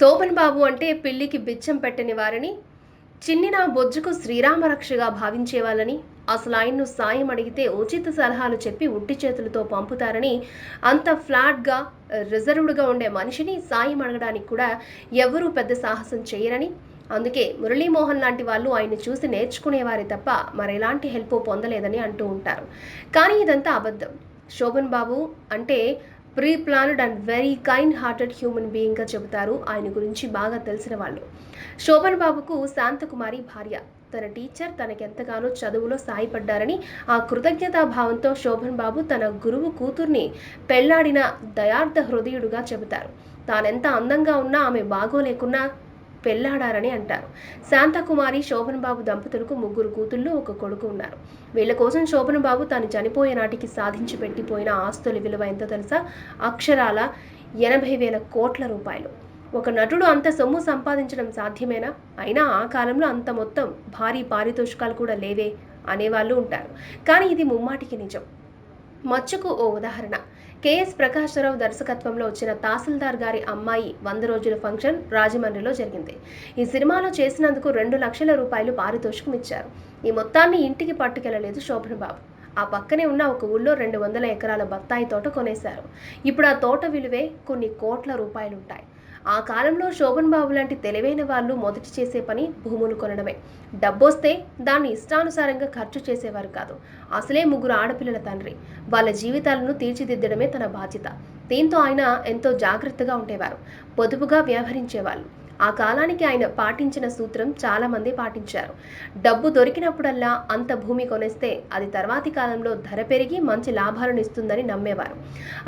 శోభన్ బాబు అంటే పెళ్ళికి బిచ్చం పెట్టని వారని చిన్నిన బొజ్జుకు శ్రీరామరక్షగా భావించేవాళ్ళని అసలు ఆయన్ను సాయం అడిగితే ఉచిత సలహాలు చెప్పి ఉట్టి చేతులతో పంపుతారని అంత ఫ్లాట్గా రిజర్వ్డ్గా ఉండే మనిషిని సాయం అడగడానికి కూడా ఎవరూ పెద్ద సాహసం చేయరని అందుకే మురళీమోహన్ లాంటి వాళ్ళు ఆయన చూసి నేర్చుకునేవారే తప్ప మరెలాంటి హెల్ప్ పొందలేదని అంటూ ఉంటారు. కానీ ఇదంతా అబద్ధం. శోభన్ బాబు అంటే pre planned and very kind hearted human బీయింగ్గా చెబుతారు. ఆయన గురించి బాగా తెలిసిన వాళ్ళు. శోభన్ బాబుకు శాంతకుమారి భార్య. తన టీచర్ తనకెంతగానో చదువులో సాయపడ్డారని ఆ కృతజ్ఞతా భావంతో శోభన్ బాబు తన గురువు కూతుర్ని పెళ్ళాడిన దయార్థ హృదయుడుగా చెబుతారు. తానెంత అందంగా ఉన్నా ఆమె బాగోలేకున్నా పెళ్ళాడారని అంటారు. శాంతకుమారి శోభన్ బాబు దంపతులకు ముగ్గురు కూతుళ్ళు ఒక కొడుకు ఉన్నారు. వీళ్ళ కోసం శోభన్ బాబు తాను చనిపోయే నాటికి సాధించి పెట్టిపోయిన ఆస్తుల విలువ ఎంత తెలుసా? అక్షరాల ఎనభై వేల కోట్ల రూపాయలు. ఒక నటుడు అంత సొమ్ము సంపాదించడం సాధ్యమేనా? అయినా ఆ కాలంలో అంత మొత్తం భారీ పారితోషికాలు కూడా లేవే అనేవాళ్ళు ఉంటారు. కానీ ఇది ముమ్మాటికి నిజం. మచ్చకు ఓ ఉదాహరణ. కెఎస్ ప్రకాశ్వరరావు దర్శకత్వంలో వచ్చిన తహసీల్దార్ గారి అమ్మాయి వంద రోజుల ఫంక్షన్ రాజమండ్రిలో జరిగింది. ఈ సినిమాలో చేసినందుకు రెండు లక్షల రూపాయలు పారితోషికం ఇచ్చారు. ఈ మొత్తాన్ని ఇంటికి పట్టుకెళ్ళలేదు శోభన్ బాబు ఆ పక్కనే ఉన్న ఒక ఊళ్ళో రెండు వందల ఎకరాల బత్తాయి తోట కొనేశారు. ఇప్పుడు ఆ తోట విలువే కొన్ని కోట్ల రూపాయలుంటాయి. ఆ కాలంలో శోభన్ బాబు లాంటి తెలివైన వాళ్ళు మొదటి చేసే పని భూములు కొనడమే. డబ్బొస్తే దాన్ని ఇష్టానుసారంగా ఖర్చు చేసేవారు కాదు. అసలే ముగ్గురు ఆడపిల్లల తండ్రి. వాళ్ళ జీవితాలను తీర్చిదిద్దడమే తన బాధ్యత. దీంతో ఆయన ఎంతో జాగ్రత్తగా ఉండేవారు. పొదుపుగా వ్యవహరించేవాళ్ళు. ఆ కాలానికి ఆయన పాటించిన సూత్రం చాలామంది పాటించారు. డబ్బు దొరికినప్పుడల్లా అంత భూమి కొనేస్తే అది తర్వాతి కాలంలో ధర పెరిగి మంచి లాభాలను ఇస్తుందని నమ్మేవారు.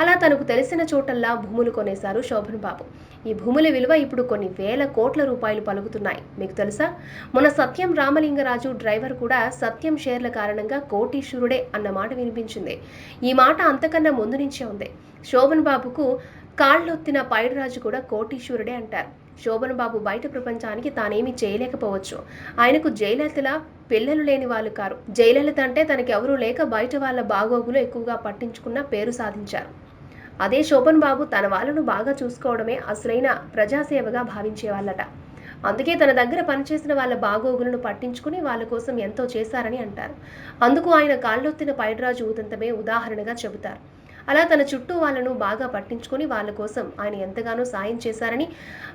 అలా తనకు తెలిసిన చోటల్లా భూములు కొనేశారు శోభన్ బాబు. ఈ భూముల విలువ ఇప్పుడు కొన్ని వేల కోట్ల రూపాయలు పలుకుతున్నాయి. మీకు తెలుసా? మన సత్యం రామలింగరాజు డ్రైవర్ కూడా సత్యం షేర్ల కారణంగా కోటీశ్వరుడే అన్న మాట వినిపించింది. ఈ మాట అంతకన్నా ముందు నుంచే ఉంది. శోభన్ బాబుకు కాళ్ళొత్తిన పైడిరాజు కూడా కోటీశ్వరుడే అంటారు. శోభన్ బాబు బయట ప్రపంచానికి తానేమీ చేయలేకపోవచ్చు. ఆయనకు జయలలితల పిల్లలు లేని వాళ్ళు కారు. జయలలిత అంటే తనకెవరూ లేక బయట వాళ్ళ బాగోగులు ఎక్కువగా పట్టించుకున్న పేరు సాధించారు. అదే శోభన్ బాబు తన వాళ్ళను బాగా చూసుకోవడమే అసలైన ప్రజాసేవగా భావించేవాళ్ళట. అందుకే తన దగ్గర పనిచేసిన వాళ్ళ బాగోగులను పట్టించుకుని వాళ్ళ కోసం ఎంతో చేశారని అంటారు. అందుకు ఆయన కాళ్ళొత్తిన పైడ్రాజు ఉదంతమే ఉదాహరణగా చెబుతారు. అలా తన చుట్టూ వాళ్ళను బాగా పట్టించుకుని వాళ్ళ కోసం ఆయన ఎంతగానో సాయం చేశారని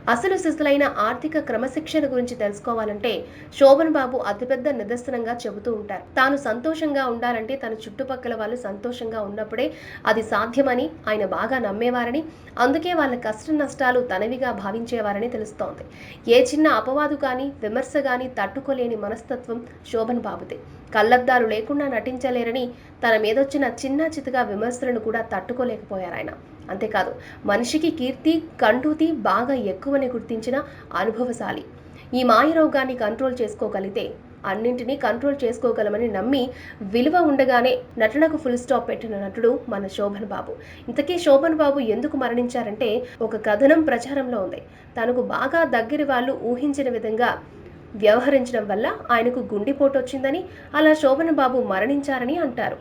అసలు సిసలైన ఆర్థిక క్రమశిక్షణ గురించి తెలుసుకోవాలంటే శోభన్ బాబు అతిపెద్ద నిదర్శనంగా చెబుతూ ఉంటారు. తాను సంతోషంగా ఉండాలంటే తన చుట్టుపక్కల వాళ్ళు సంతోషంగా ఉన్నప్పుడే అది సాధ్యమని ఆయన బాగా నమ్మేవారని అందుకే వాళ్ళ కష్ట నష్టాలు తనవిగా భావించేవారని తెలుస్తోంది. ఏ చిన్న అపవాదు కానీ విమర్శ కానీ తట్టుకోలేని మనస్తత్వం శోభన్ బాబుదే. కళ్ళద్దాలు లేకుండా నటించలేరని తన మీదొచ్చిన చిన్న చితగా విమర్శలను కూడా తట్టుకోలేకపోయారు ఆయన. అంతేకాదు మనిషికి కీర్తి కంటూతి బాగా ఎక్కువని గుర్తించిన అనుభవశాలి. ఈ మాయ రోగాన్ని కంట్రోల్ చేసుకోగలిగితే అన్నింటినీ కంట్రోల్ చేసుకోగలమని నమ్మి విలువ ఉండగానే నటనకు ఫుల్ స్టాప్ పెట్టిన నటుడు మన శోభన్ బాబు. ఇంతకీ శోభన్ బాబు ఎందుకు మరణించారంటే ఒక కథనం ప్రచారంలో ఉంది. తనకు బాగా దగ్గర వాళ్ళు ఊహించిన విధంగా వ్యవహరించడం వల్ల ఆయనకు గుండెపోటు వచ్చిందని అలా శోభన్ బాబు మరణించారని అంటారు.